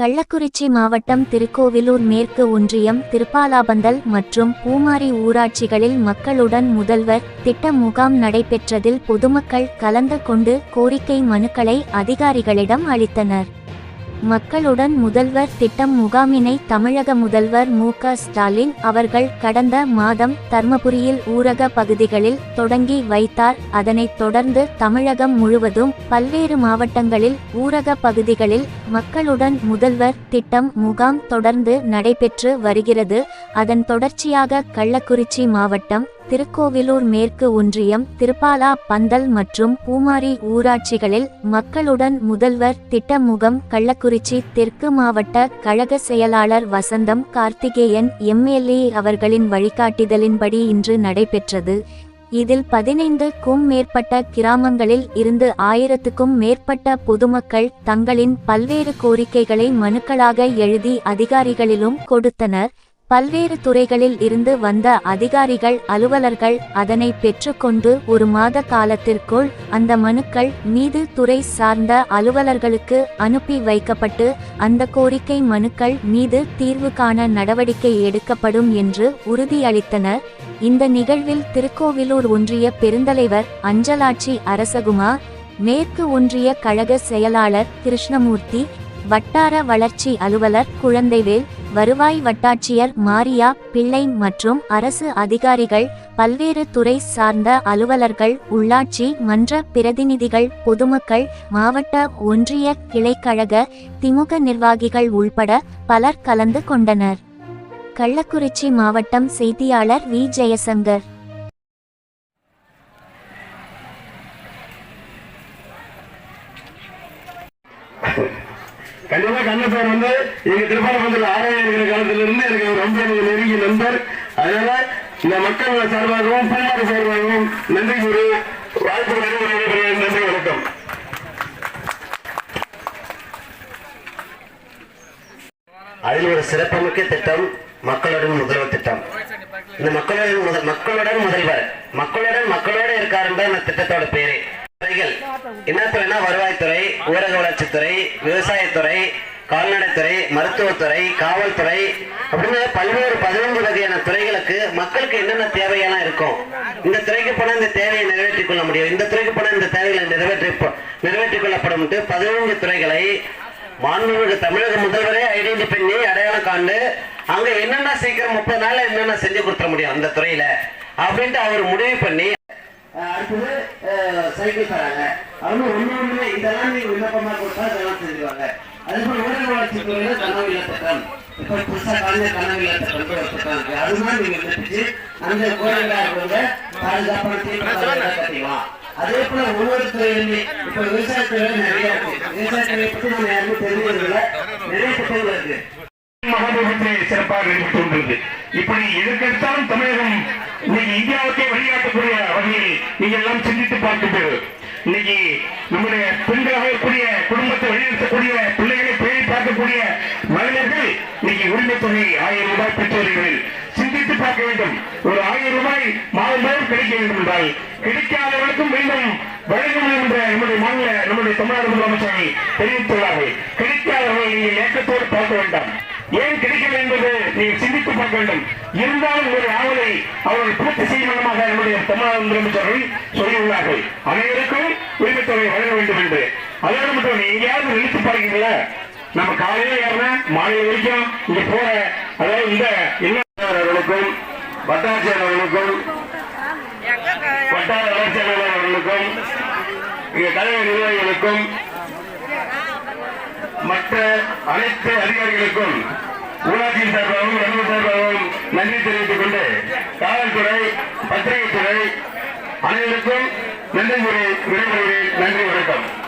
கள்ளக்குறிச்சி மாவட்டம் திருக்கோவிலூர் மேற்கு ஒன்றியம் திருப்பாலாபந்தல் மற்றும் பூமாரி ஊராட்சிகளில் மக்களுடன் முதல்வர் திட்ட முகாம் நடைபெற்றதில் பொதுமக்கள் கலந்து கொண்டு கோரிக்கை மனுக்களை அதிகாரிகளிடம் அளித்தனர். மக்களுடன் முதல்வர் திட்டம் முகாமினை தமிழக முதல்வர் மு க ஸ்டாலின் அவர்கள் கடந்த மாதம் தர்மபுரியில் ஊரக பகுதிகளில் தொடங்கி வைத்தார். அதனைத் தொடர்ந்து தமிழகம் முழுவதும் பல்வேறு மாவட்டங்களில் ஊரக பகுதிகளில் மக்களுடன் முதல்வர் திட்டம் முகாம் தொடர்ந்து நடைபெற்று வருகிறது. அதன் தொடர்ச்சியாக கள்ளக்குறிச்சி மாவட்டம் திருக்கோவிலூர் மேற்கு ஒன்றியம் திருப்பாலா பந்தல் மற்றும் பூமாரி ஊராட்சிகளில் மக்களுடன் முதல்வர் திட்டமுகம் கள்ளக்குறிச்சி தெற்கு மாவட்ட கழக செயலாளர் வசந்தம் கார்த்திகேயன் எம்எல்ஏ அவர்களின் வழிகாட்டுதலின்படி இன்று நடைபெற்றது. இதில் பதினைந்துக்கும் மேற்பட்ட கிராமங்களில் இருந்து ஆயிரத்துக்கும் மேற்பட்ட பொதுமக்கள் தங்களின் பல்வேறு கோரிக்கைகளை மனுக்களாக எழுதி அதிகாரிகளிலும் கொடுத்தனர். பல்வேறு துறைகளில் இருந்து வந்த அதிகாரிகள் அலுவலர்கள் அதனை பெற்றுக்கொண்டு ஒரு மாத காலத்திற்குள் அந்த மனுக்கள் மீது துறை சார்ந்த அலுவலர்களுக்கு அனுப்பி வைக்கப்பட்டு அந்த கோரிக்கை மனுக்கள் மீது தீர்வு காண நடவடிக்கை எடுக்கப்படும் என்று உறுதியளித்தனர். இந்த நிகழ்வில் திருக்கோவிலூர் ஒன்றிய பெருந்தலைவர் அஞ்சலாட்சி அரசகுமார் மேற்கு ஒன்றிய கழக செயலாளர் கிருஷ்ணமூர்த்தி வட்டார வளர்ச்சி அலுவலர் குழந்தைவேல் வருவாய் வட்டாட்சியர் மாரியா பிள்ளை மற்றும் அரசு அதிகாரிகள் பல்வேறு துறை சார்ந்த அலுவலர்கள் உள்ளாட்சி மன்ற பிரதிநிதிகள் பொதுமக்கள் மாவட்ட ஒன்றிய கிளைக்கழக திமுக நிர்வாகிகள் உள்பட பலர் கலந்து கொண்டனர். கள்ளக்குறிச்சி மாவட்டம் செய்தியாளர் வி. ஜெயசங்கர். கண்டிப்பா கண்ணப்பர் வந்து எங்க திருப்பாரம்பத்தில் ஆராயம் இருக்கிற காலத்துல இருந்து எனக்கு ரொம்ப நெருங்கிய நண்பர். அதனால இந்த மக்கள் சார்பாகவும் பூமாறு சார்பாகவும் நன்றி கூறி வாய்ப்பு நன்றி நன்றி வணக்கம். அதில் ஒரு சிறப்புமிக்க திட்டம் மக்களுடன் முதல்வர் திட்டம். இந்த மக்களுடன் முதல் மக்களுடன் முதல்வர். மக்களுடன் மக்களோட இருக்காருன்ற இந்த திட்டத்தோட பேரு. துறைகள் என்ன வருவாய்த்துறை ஊரக வளர்ச்சித்துறை விவசாயத்துறை கால்நடைத்துறை மருத்துவத்துறை காவல்துறை அப்படின்னு பல்வேறு பதினைந்து வகையான துறைகளுக்கு மக்களுக்கு என்னென்ன தேவையெல்லாம் இருக்கும் இந்த துறைக்கு போனால் இந்த தேவையை நிறைவேற்றிக் கொள்ள முடியும். இந்த துறைக்கு போனால் இந்த தேவைகளை நிறைவேற்றி நிறைவேற்றிக் கொள்ளப்படும் பதினைந்து துறைகளை மாண்புமிகு தமிழக முதல்வரே ஐடென்டி பண்ணி அடையாளம் காண்டு அங்க என்னென்ன சீக்கிரம் முப்பது நாள் என்னென்ன செஞ்சு கொடுத்துட முடியும் அந்த துறையில அப்படின்ட்டு அவர் முடிவு பண்ணி அடுத்தது சைக்கிள் தராங்க. அவங்க ஒன்று ஒண்ணு இதெல்லாம் நீங்கள் விண்ணப்பமாக கொடுத்தா இதெல்லாம் செஞ்சுருவாங்க. அதே போல் ஊரக வளர்ச்சி துறையில் கனவு இல்ல திட்டம் இப்ப புதுசா கலைஞர் கனவு இல்ல திட்டம் ஒரு திட்டம் இருக்கு அதுதான் நீங்கள் விண்ணப்பிச்சு அந்த கோயிலாக இருக்கிறவங்க பாதுகாப்பான தீர்ப்பு கட்டிக்கலாம் அதே போல ஒவ்வொரு துறையிலுமே இப்போ விவசாயத்துறையில நிறைய இருக்கு. விவசாயத்துறையை பற்றி நம்ம யாருமே தெரிஞ்சதில்லை நிறைய திட்டங்கள் இருக்கு. சமூகத்திலே சிறப்பாக நடைபெற்று கொண்டிருந்தது இப்படி எதற்கெடுத்தாலும் தமிழகம் இன்னைக்கு இந்தியாவுக்கே வழிகாட்டக்கூடிய வகையில் நீங்க எல்லாம் சிந்தித்து பார்க்கின்றது இன்னைக்கு நம்முடைய பெண்களாக இருக்கக்கூடிய குடும்பத்தை வழிநடத்தக்கூடிய பிள்ளைகளை பேணி பார்க்கக்கூடிய மகளிர்கள் இன்னைக்கு உரிமை தொகை ஆயிரம் ரூபாய் பெற்று சிந்தித்து பார்க்க வேண்டும். ஒரு ஆயிரம் ரூபாய் மாதம் மாதம் கிடைக்க வேண்டும் என்றால் கிடைக்காதவர்களுக்கும் மீண்டும் வழங்க என்ற நம்முடைய மாநில நம்முடைய தமிழ்நாடு முதலமைச்சரை தெரிவித்துள்ளார்கள். கிடைக்காதவர்கள் நீங்கள் ஏக்கத்தோடு பார்க்க வேண்டாம். ஏன் கிடைக்கல என்பது நீங்கள் சிந்தித்து பார்க்க வேண்டும். இருந்தாலும் ஒரு ஆவலை அவர்கள் பூர்த்தி செய்யும் விதமாக நம்முடைய தமிழ்நாடு முதலமைச்சர்கள் சொல்லியுள்ளார்கள். அனைவருக்கும் உரிமைத் தொகை வழங்க வேண்டும் என்று. அதோடு மட்டும் எங்கேயாவது நினைத்து பாருங்களா நம்ம காலையில ஏறினா மாலை வரைக்கும் இங்க போற அதாவது இந்த இன்னர்களுக்கும் வட்டாட்சியர் அவர்களுக்கும் வட்டார வளர்ச்சியாளர் அவர்களுக்கும் இங்க கழக நிர்வாகிகளுக்கும் மற்ற அனைத்து அதிகாரிகளுக்கும் ஊராட்சி சார்பாகவும் ரயில்வே சார்பாகவும் நன்றி தெரிவித்துக் கொண்டு காவல்துறை பத்திரிகைத்துறை அனைவருக்கும் நன்றி கூறி விடைபெறுகிறேன். நன்றி வணக்கம்.